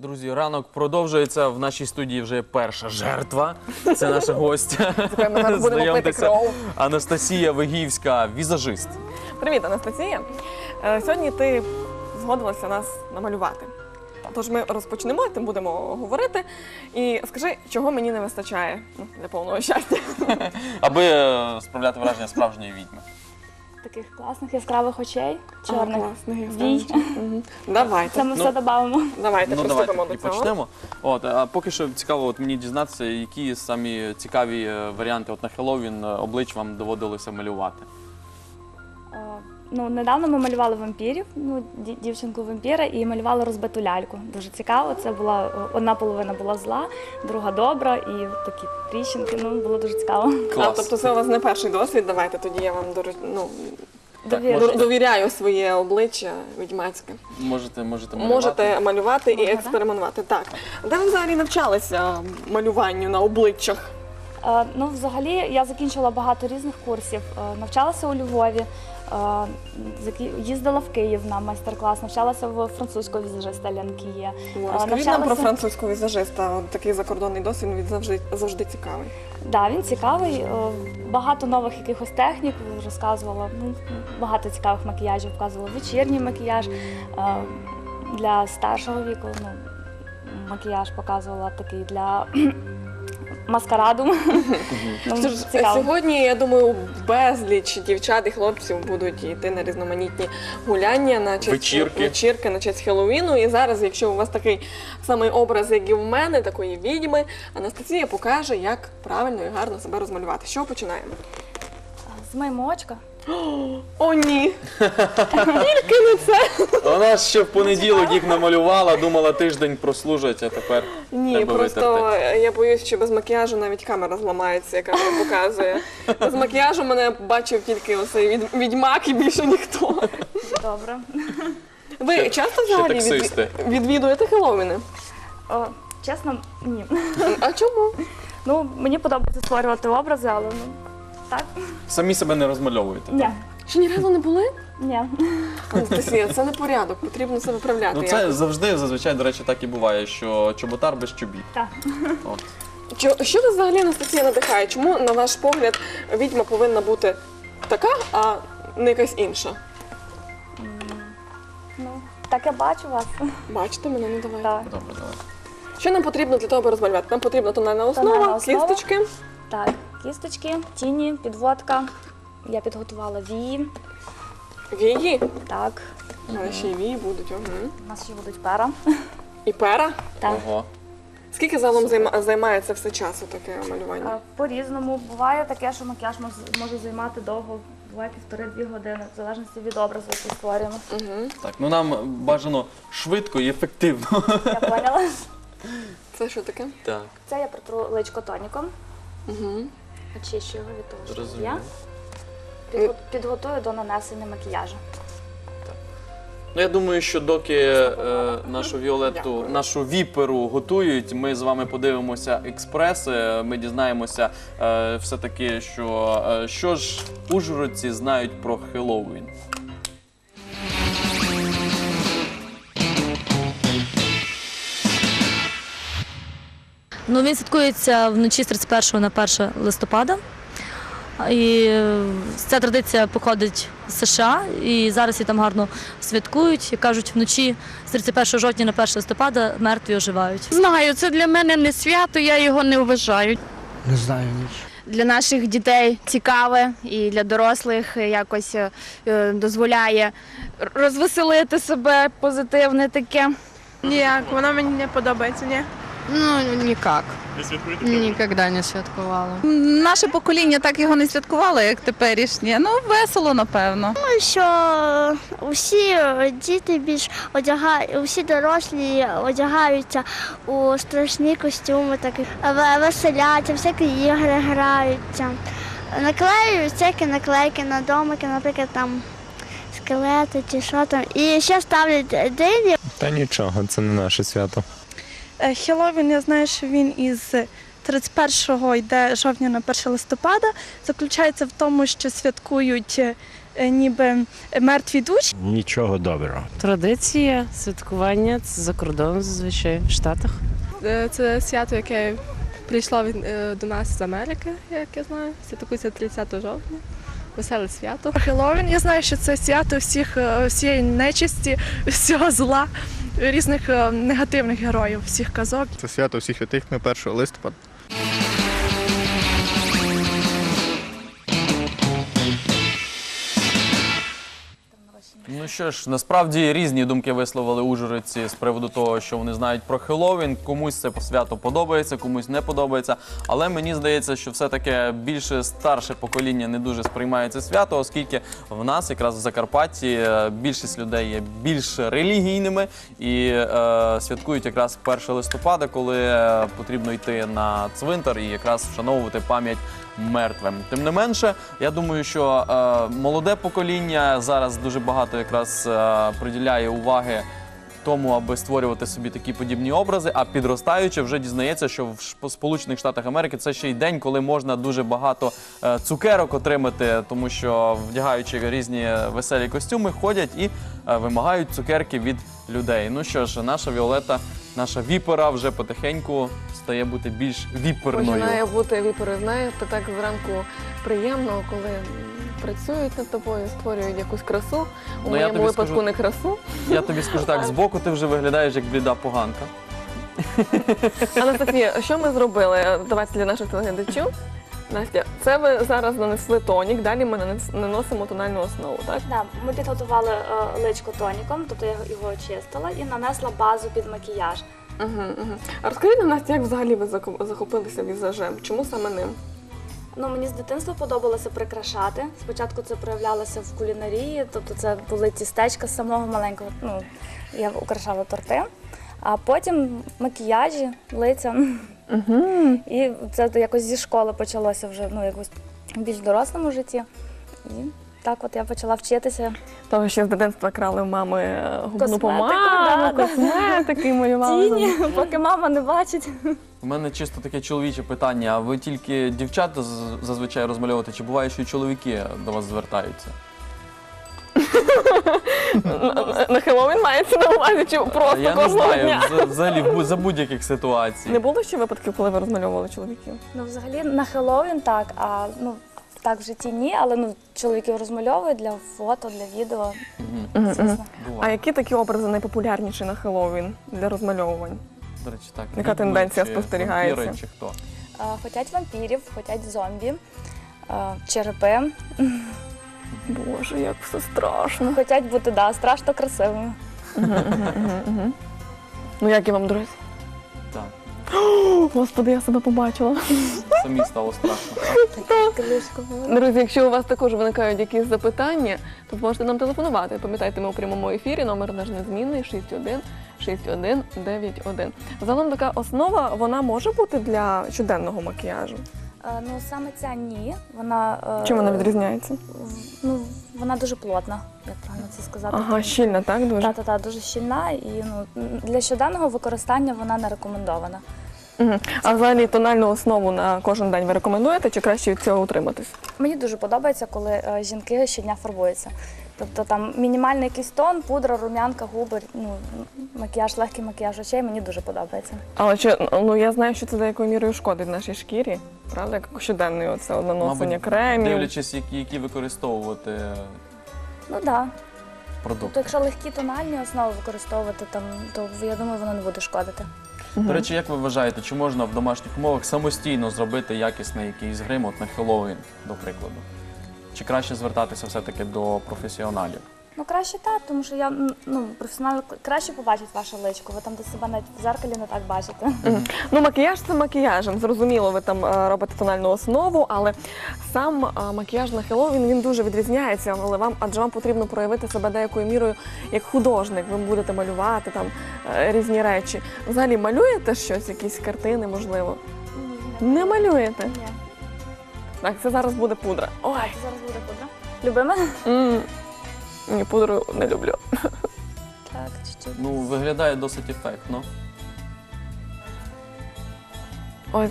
Друзі, ранок продовжується. В нашій студії вже перша жертва. Це наша гостя. Ми зараз будемо пити Знайомтеся. кров. Анастасія Вигівська, візажист. Привіт, Анастасія. Е, Сьогодні ти згодилася нас намалювати. Тож ми розпочнемо, тим будемо говорити. І скажи, чого мені не вистачає ну, для повного щастя. Аби е, справляти враження справжньої відьми. Таких класних яскравих очей, чорних. класно, я Вій. знаю. Давайте. Це ми Ну, все додамо. Давайте ну давайте приступимо і до цього. почнемо. От, а поки що цікаво от мені дізнатися, які самі цікаві е, варіанти от на Хеллоуін е, облич вам доводилося малювати. Ну, недавно ми малювали вампірів, ну, дівчинку вампіра, і малювали розбиту ляльку. Дуже цікаво. Це була одна половина була зла, друга добра, і такі тріщинки. Ну, було дуже цікаво. А, тобто це у вас не перший досвід. Давайте тоді я вам дору- ну, Так, можете, довіряю своє обличчя відьмацьке. можете, можете малювати. Можете малювати і Можна, експериментувати. Так. Де ви взагалі навчалися малюванню на обличчях? Е, Ну, взагалі, я закінчила багато різних курсів. Е, Навчалася у Львові, їздила в Київ на майстер-клас, навчалася в французького візажиста Лянкіє. Розкажіть нам про французького візажиста. От такий закордонний досвід він завжди завжди цікавий. Да, він цікавий. е, Багато нових якихось технік розказувала. Ну, багато цікавих макіяжів показувала. Вечірній макіяж е, для старшого віку. Ну, макіяж показувала такий для цікаво. сьогодні, я думаю, безліч дівчат і хлопців будуть йти на різноманітні гуляння на честь Вечірки. вечірки на честь Хеллоуіну. І зараз, якщо у вас такий самий образ, як і в мене, такої відьми, Анастасія покаже, як правильно і гарно себе розмалювати. Що починаємо? З моєму очка. О, ні! Тільки не це! Вона ще в понеділок їх намалювала, думала тиждень прослужить, а тепер Ні, треба просто витерти. я боюсь, що без макіяжу навіть камера зламається, яка мені показує. Без макіяжу мене бачив тільки оцей від- відьмак і більше ніхто. Добре. Ви Ще- часто ще взагалі таксисти. від- відвідуєте Хеллоуіни? О, чесно, ні. А чому? Ну, мені подобається створювати образи, але ну так. Самі себе не розмальовуєте. Ні. Ще ні разу не були? Ні. Анастасія, це не порядок, потрібно це виправляти. Ну якось. це завжди, зазвичай, до речі, так і буває, що чоботар без чобіт. Так. От. Чо- Що вас взагалі Анастасія надихає? Чому, на ваш погляд, відьма повинна бути така, а не якась інша? Ну, так я бачу вас. Бачите мене, ну давайте. Так. Добре, давай. Що нам потрібно для того, аби розмалювати? Нам потрібна тональна основа, Тональна основа. кісточки. Так, кісточки, тіні, підводка. Я підготувала вії. Вії. Так, Але ще й вії будуть. Угу. у нас ще будуть пера. І пера. Так. Ого. Скільки загалом займа- займає це все часу, таке малювання? А, По-різному буває таке, що макіяж мож- може займати довго, буває півтори-дві години, в залежності від образу, який створюємо. Угу. Так, ну нам бажано швидко і ефективно. Я поняла. Це що таке? Так, Це я протру личко тоніком, Угу. Очищу його від того, що зрозуміло. Підго- Підготую до нанесення макіяжу. Ну я думаю, що доки е, нашу Віолетту, Дякую. нашу віперу готують, ми з вами подивимося експрес. е, Ми дізнаємося е, все-таки, що, е, що ж ужгородці знають про Хеллоуін. Ну, він святкується вночі з 31 на 1 листопада. І е, ця традиція походить з США, і зараз її там гарно святкують. І кажуть, вночі з 31 жовтня на 1 листопада мертві оживають. Знаю, це для мене не свято, я його не вважаю. Не знаю ніч. Для наших дітей цікаве і для дорослих якось е, дозволяє розвеселити себе, позитивне таке. Ніяк, вона мені не подобається, ні. Ну, ніяк. Ніколи не святкувала. Наше покоління так його не святкувало, як теперішнє. Ну, весело, напевно. що усі діти більш одягають, усі дорослі одягаються у страшні костюми, такі веселяться, всякі ігри граються. Наклеюють всякі наклейки на домики, наприклад, там скелети чи що там. І ще ставлять дині. Та нічого, це не наше свято. Хеллоуін, я знаю, що він із 31-го йде жовтня на 1 листопада, заключається в тому, що святкують е, ніби мертві душі. Нічого доброго. Традиція святкування це за кордоном зазвичай в Штатах. Е, Це свято, яке прийшло е, до нас з Америки, як я знаю. Святкується 30 жовтня. Веселе свято. Хеллоуін, я знаю, що це свято всіх, всієї нечисті, всього зла, різних е, негативних героїв, всіх казок. Це свято всіх святих ми 1 листопада. Ну що ж, насправді різні думки висловили ужгородці з приводу того, що вони знають про Хеллоуін. Комусь це свято подобається, комусь не подобається. Але мені здається, що все-таки більше старше покоління не дуже сприймає це свято, оскільки в нас якраз в Закарпатті е, більшість людей є більш релігійними і е, святкують якраз 1 листопада, коли е, потрібно йти на цвинтар і якраз вшановувати пам'ять мертвим. Тим не менше, я думаю, що е, молоде покоління зараз дуже багато якраз е, приділяє уваги. Тому, аби створювати собі такі подібні образи, а підростаючи, вже дізнається, що в Сполучених Штатах Америки це ще й день, коли можна дуже багато е, цукерок отримати, тому що вдягаючи різні веселі костюми, ходять і вимагають цукерки від людей. Ну що ж, наша Віолета, наша віпера вже потихеньку стає бути більш віперною. Починає бути віперою. Знаєте, так зранку приємно, коли працюють над тобою, створюють якусь красу. У Ну, я моєму тобі випадку скажу- не красу. Я тобі скажу так, збоку ти вже виглядаєш як бліда поганка. Анастасія, що ми зробили? Давайте для наших телеглядачів. Настя, це ви зараз нанесли тонік, далі ми нанес- наносимо тональну основу, так? Да, ми підготували е, личко тоніком, тобто я його очистила і нанесла базу під макіяж. Угу, угу. А розкажіть нам, Настя, як взагалі ви зако- захопилися візажем? Чому саме ним? Ну, мені з дитинства подобалося прикрашати. Спочатку це проявлялося в кулінарії, тобто це були тістечка з самого маленького. Ну, я украшала торти, а потім макіяжі, лиця. Угу. І це якось зі школи почалося вже ну, якось в більш дорослому житті. І так от я почала вчитися. Того, що з дитинства крали в мами е, губну Косметику, помаду, да. косметики, малювали. Тіні, поки мама не бачить. У мене чисто таке чоловіче питання. А ви тільки дівчат зазвичай розмальовуєте, чи буває, що і чоловіки до вас звертаються? На- Хеллоуін мається на увазі, чи просто я не кожного знаю, дня? взагалі в бу- за будь-яких ситуацій. Не було ще випадків, коли ви розмальовували чоловіків? Ну, взагалі на Хеллоуін так, а ну так в житті ні, але ну чоловіків розмальовують для фото, для відео. Звісно. А які такі образи найпопулярніші на Хеллоуін для розмальовувань? До речі, так. Яка відьми тенденція чи спостерігається? вампіри, чи хто? Е, Хотять вампірів, хотять зомбі, е, черепи. Боже, як все страшно. Хотять бути да, страшно красивими. Ну як і вам, друзі? Так. Господи, я себе побачила. Самі стало страшно. Друзі, якщо у вас також виникають якісь запитання, то можете нам телефонувати. Пам'ятайте, ми у прямому ефірі, номер наш незмінний 61 61 91. Загалом така основа, вона може бути для щоденного макіяжу. Е, Ну саме ця ні. Вона е, Чим вона відрізняється? Ну вона дуже плотна, як правильно це сказати. Ага, щільна, так? Дуже? Та, та, та, дуже щільна і ну для щоденного використання вона не рекомендована. Угу. А взагалі тональну основу на кожен день ви рекомендуєте чи краще від цього утриматись? Мені дуже подобається, коли е, жінки щодня фарбуються. Тобто там мінімальний якийсь тон, пудра, рум'янка, губи, ну макіяж, легкий макіяж очей мені дуже подобається. Але чи ну я знаю, що це деякою мірою шкодить нашій шкірі, правда? Як щоденне оце от наносення Мабуть, кремів. дивлячись, які, які використовувати Ну так. Да. продукти. Тобто, якщо легкі тональні основи використовувати, там то я думаю, воно не буде шкодити. До речі, як ви вважаєте, чи можна в домашніх умовах самостійно зробити якісний якийсь грим от на Хеллоуін, до прикладу? Чи краще звертатися все-таки до професіоналів? Ну краще так, тому що я ну професіонал краще побачить ваше личко. Ви там до себе навіть в зеркалі не так бачите. Ну, макіяж це макіяжем. Зрозуміло, ви там е, робите тональну основу, але сам е, макіяж на Хеллоуін він дуже відрізняється, але вам, адже вам потрібно проявити себе деякою мірою як художник. Ви будете малювати там е, різні речі. Взагалі малюєте щось, якісь картини, можливо? Не малюєте? Ні. Так, це зараз буде пудра. Ой, Зараз буде пудра. Любиме? м, ні, пудру не люблю. Так, чуть-чуть. Ну, виглядає досить ефектно. От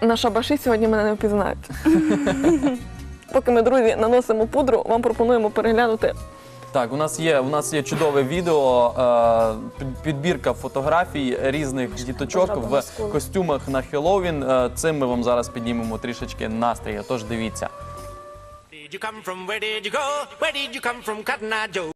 на шабаші сьогодні мене не впізнають. Поки ми, друзі, наносимо пудру, вам пропонуємо переглянути Так, у нас є у нас є чудове відео, е, під- підбірка фотографій різних діточок в костюмах на Хеллоуін. Е, Цим ми вам зараз піднімемо трішечки настрій. Тож дивіться. Did you come from? Where did you go? Where did you come from, Cotton Eye Joe?